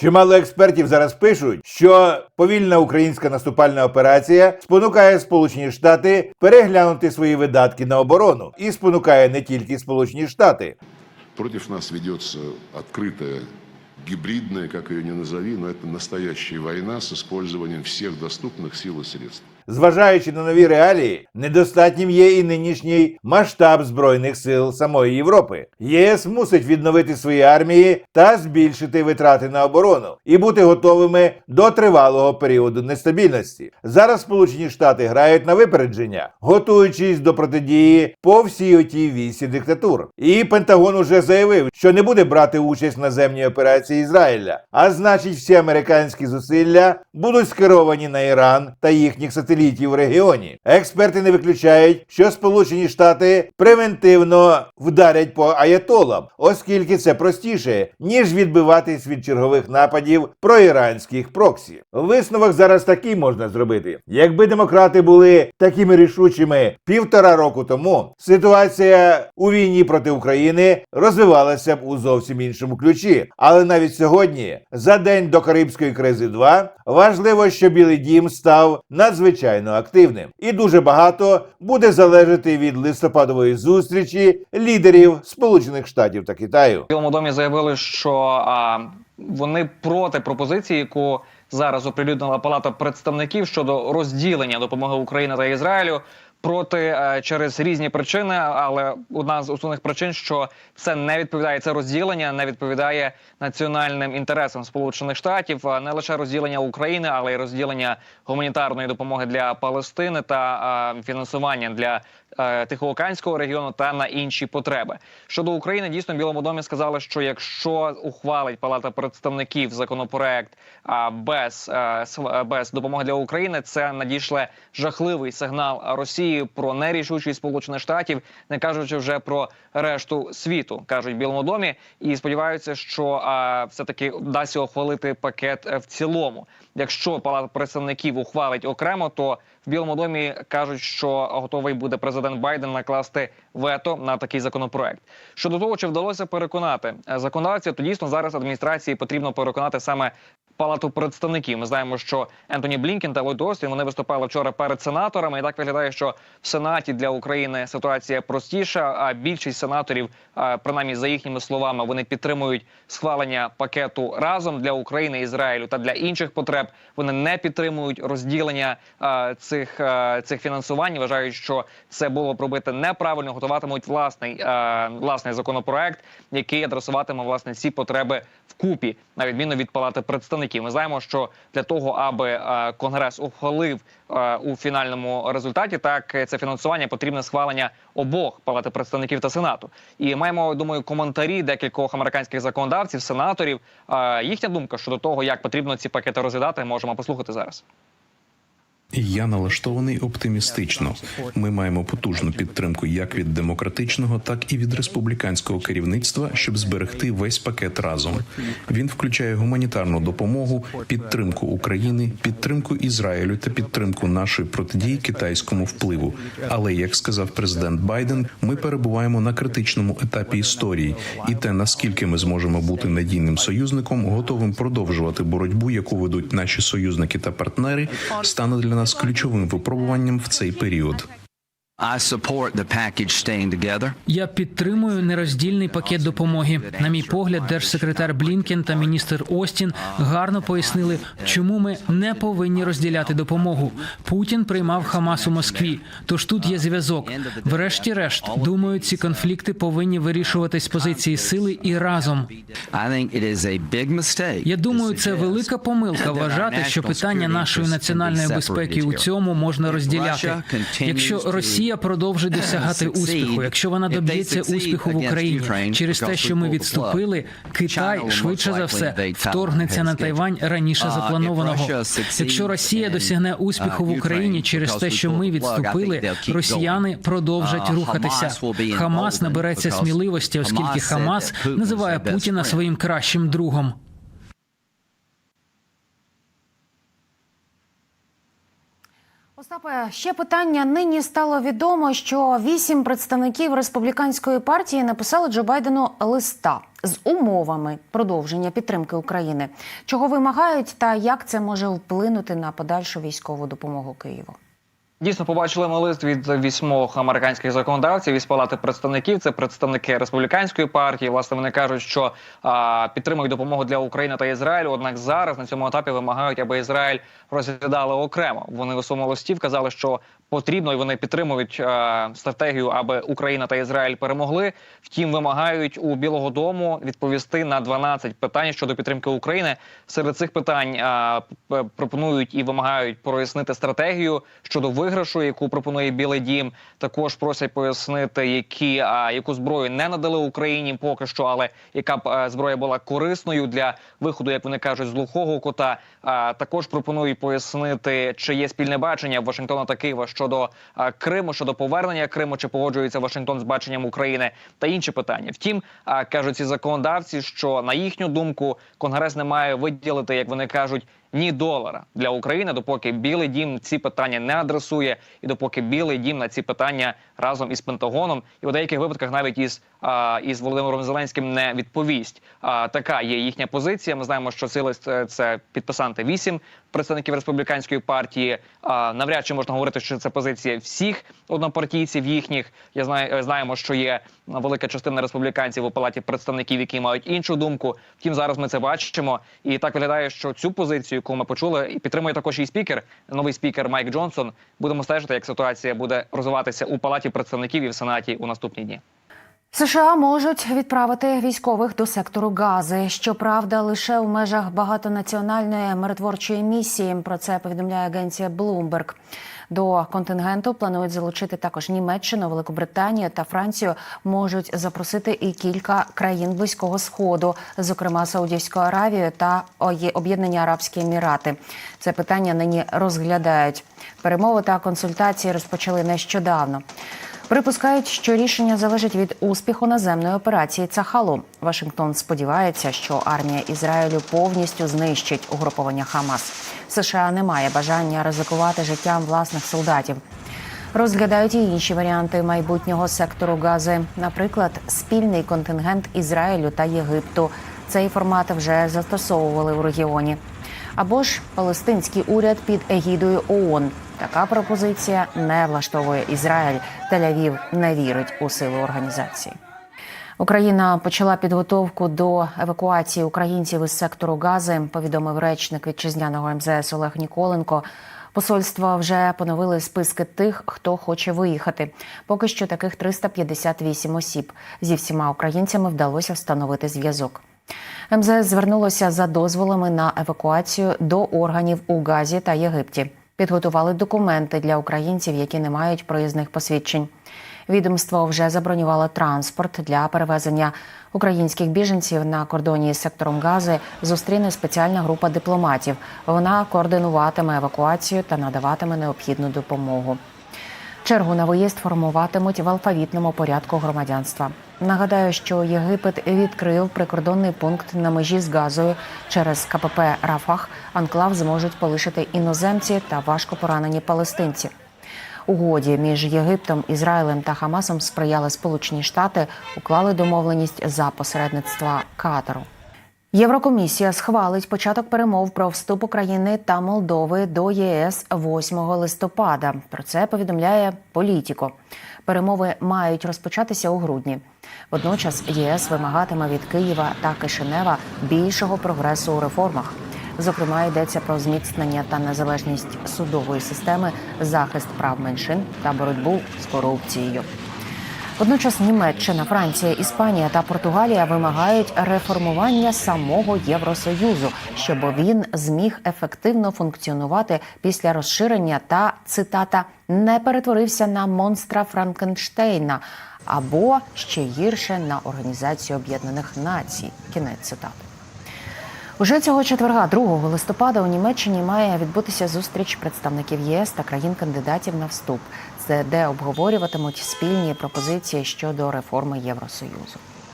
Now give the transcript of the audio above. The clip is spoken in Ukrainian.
Чимало експертів зараз пишуть, що повільна українська наступальна операція спонукає Сполучені Штати переглянути свої видатки на оборону і спонукає не тільки Сполучені Штати. Против нас ведется открытая гибридная, как ее ни назови, но это настоящая война с использованием всех доступных сил и средств. Зважаючи на нові реалії, недостатнім є і нинішній масштаб збройних сил самої Європи. ЄС мусить відновити свої армії та збільшити витрати на оборону і бути готовими до тривалого періоду нестабільності. Зараз Сполучені Штати грають на випередження, готуючись до протидії по всій отій вісі диктатур. І Пентагон уже заявив, що не буде брати участь в наземній операції Ізраїля. А значить, всі американські зусилля будуть скеровані на Іран та їхніх сателітів в регіоні. Експерти не виключають, що Сполучені Штати превентивно вдарять по аятолам, оскільки це простіше, ніж відбиватись від чергових нападів проіранських проксі. Висновок зараз такий можна зробити. Якби демократи були такими рішучими півтора року тому, ситуація у війні проти України розвивалася б у зовсім іншому ключі. Але навіть сьогодні, за день до Карибської кризи 2, важливо, що Білий Дім став надзвичайно активним, і дуже багато буде залежати від листопадової зустрічі лідерів Сполучених Штатів та Китаю. В Білому домі заявили, що а, вони проти пропозиції, яку зараз оприлюднила Палата представників щодо розділення допомоги Україні та Ізраїлю. Проти е, через різні причини, але одна з основних причин, що це не відповідає це розділення, не відповідає національним інтересам Сполучених Штатів, а не лише розділення України, але й розділення гуманітарної допомоги для Палестини та е, фінансування для е, Тихоокеанського регіону та на інші потреби. Щодо України, дійсно в Білому домі сказали, що якщо ухвалить Палата представників законопроект без, е, е, без допомоги для України, це надійшле жахливий сигнал Росії про нерішучість Сполучених Штатів, не кажучи вже про решту світу, кажуть в Білому домі, і сподіваються, що а, все таки вдасться ухвалити пакет в цілому. Якщо Палата представників ухвалить окремо, то в Білому домі кажуть, що готовий буде президент Байден накласти вето на такий законопроект. Щодо того, чи вдалося переконати е, законодавців, то дійсно зараз адміністрації потрібно переконати саме. Палату представників. Ми знаємо, що Ентоні Блінкен та Ллойд Остін вони виступали вчора перед сенаторами. І так виглядає, що в Сенаті для України ситуація простіша. А більшість сенаторів, принаймні за їхніми словами, вони підтримують схвалення пакету разом для України, Ізраїлю та для інших потреб. Вони не підтримують розділення цих, цих фінансувань. Вважають, що це було б робити неправильно. Готуватимуть власний власний законопроект, який адресуватиме власне ці потреби вкупі, на відміну від палати представників. Ми знаємо, що для того, аби е, конгрес ухвалив е, у фінальному результаті, так це фінансування потрібне схвалення обох палати представників та сенату. І маємо думаю коментарі декількох американських законодавців, сенаторів. Е, їхня думка щодо того, як потрібно ці пакети розглядати, можемо послухати зараз. Я налаштований оптимістично. Ми маємо потужну підтримку як від демократичного, так і від республіканського керівництва, щоб зберегти весь пакет разом. Він включає гуманітарну допомогу, підтримку України, підтримку Ізраїлю та підтримку нашої протидії китайському впливу. Але як сказав президент Байден, ми перебуваємо на критичному етапі історії, і те наскільки ми зможемо бути надійним союзником, готовим продовжувати боротьбу, яку ведуть наші союзники та партнери, стане для нас ключовим випробуванням в цей період. Я підтримую нероздільний пакет допомоги. На мій погляд, держсекретар Блінкен та міністр Остін гарно пояснили, чому ми не повинні розділяти допомогу. Путін приймав Хамас у Москві. Тож тут є зв'язок. Врешті-решт, думаю, ці конфлікти повинні вирішуватись з позиції сили і разом. Я думаю, це велика помилка вважати, що питання нашої національної безпеки у цьому можна розділяти. Якщо to Росія продовжить досягати успіху, якщо вона доб'ється успіху в Україні через те, що ми відступили, Китай швидше за все вторгнеться на Тайвань раніше Uh, запланованого. Якщо Росія досягне uh, успіху в Україні через те, що ми відступили, росіяни продовжать Uh, рухатися. Хамас набереться сміливості, оскільки Хамас називає Путіна своїм кращим другом. Остапе, ще питання. Нині стало відомо, що вісім представників республіканської партії написали Джо Байдену листа з умовами продовження підтримки України. Чого вимагають та як це може вплинути на подальшу військову допомогу Києву? Дійсно, побачили ми лист від вісьмох американських законодавців із палати представників. Це представники республіканської партії. Власне, вони кажуть, що а, підтримують допомогу для України та Ізраїлю. Однак зараз на цьому етапі вимагають, аби Ізраїль розглядали окремо. Вони у своєму листі вказали, що потрібно і вони підтримують е, стратегію, аби Україна та Ізраїль перемогли. Втім, вимагають у Білого Дому відповісти на 12 питань щодо підтримки України. Серед цих питань е, пропонують і вимагають прояснити стратегію щодо виграшу, яку пропонує Білий Дім. Також просять пояснити, які а, яку зброю не надали Україні поки що, але яка б е, зброя була корисною для виходу, як вони кажуть, з глухого кута. А також пропонують пояснити, чи є спільне бачення Вашингтона та Києва щодо Криму, щодо повернення Криму, чи погоджується Вашингтон з баченням України та інші питання. Втім, а, кажуть ці законодавці, що на їхню думку Конгрес не має виділити, як вони кажуть, ні долара для України, допоки Білий Дім ці питання не адресує, і допоки Білий Дім на ці питання разом із Пентагоном і у деяких випадках навіть із, а, із Володимиром Зеленським не відповість. А, така є їхня позиція. Ми знаємо, що е, це підписанти вісім представників республіканської партії. А, навряд чи можна говорити, що це позиція всіх однопартійців їхніх. Я знаю, е, знаємо, що є велика частина республіканців у палаті представників, які мають іншу думку. Втім, зараз ми це бачимо, і так виглядає, що цю позицію, яку ми почули, і підтримує також і спікер, новий спікер Майк Джонсон. Будемо стежити, як ситуація буде розвиватися у палаті представників і в сенаті у наступні дні. США можуть відправити військових до сектору Гази. Щоправда, лише в межах багатонаціональної миротворчої місії. Про це повідомляє агенція Bloomberg. До контингенту планують залучити також Німеччину, Великобританію та Францію. Можуть запросити і кілька країн близького сходу, зокрема Саудівську Аравію та Об'єднані Арабські Емірати. Це питання нині розглядають. Перемови та консультації розпочали нещодавно. Припускають, що рішення залежить від успіху наземної операції Цахалу. Вашингтон сподівається, що армія Ізраїлю повністю знищить угруповання Хамас. США не має бажання ризикувати життям власних солдатів. Розглядають і інші варіанти майбутнього сектору Гази, наприклад, спільний контингент Ізраїлю та Єгипту. Цей формат вже застосовували у регіоні. Або ж палестинський уряд під егідою ООН. Така пропозиція не влаштовує Ізраїль. Тель-Авів не вірить у силу організації. Україна почала підготовку до евакуації українців із сектору Гази. Повідомив речник вітчизняного МЗС Олег Ніколенко. Посольства вже поновили списки тих, хто хоче виїхати. Поки що таких 358 осіб. Зі всіма українцями вдалося встановити зв'язок. МЗС звернулося за дозволами на евакуацію до органів у Газі та Єгипті. Підготували документи для українців, які не мають проїзних посвідчень. Відомство вже забронювало транспорт для перевезення українських біженців на кордоні з сектором Гази. Зустріне спеціальна група дипломатів. Вона координуватиме евакуацію та надаватиме необхідну допомогу. Чергу на виїзд формуватимуть в алфавітному порядку громадянства. Нагадаю, що Єгипет відкрив прикордонний пункт на межі з Газою через КПП Рафах. Анклав зможуть полишити іноземці та важко поранені палестинці. Угоді між Єгиптом, Ізраїлем та Хамасом сприяли Сполучені Штати, уклали домовленість за посередництва Катару. Єврокомісія схвалить початок перемов про вступ України та Молдови до ЄС 8 листопада. Про це повідомляє Політіко. Перемови мають розпочатися у грудні. Водночас ЄС вимагатиме від Києва та Кишинева більшого прогресу у реформах. Зокрема, йдеться про зміцнення та незалежність судової системи, захист прав меншин та боротьбу з корупцією. Водночас Німеччина, Франція, Іспанія та Португалія вимагають реформування самого Євросоюзу, щоб він зміг ефективно функціонувати після розширення та цитата не перетворився на монстра Франкенштейна або ще гірше на Організацію Об'єднаних Націй. Кінець цитати. Уже цього четверга, 2 листопада, у Німеччині має відбутися зустріч представників ЄС та країн-кандидатів на вступ. Де обговорюватимуть спільні пропозиції щодо реформи Євросоюзу.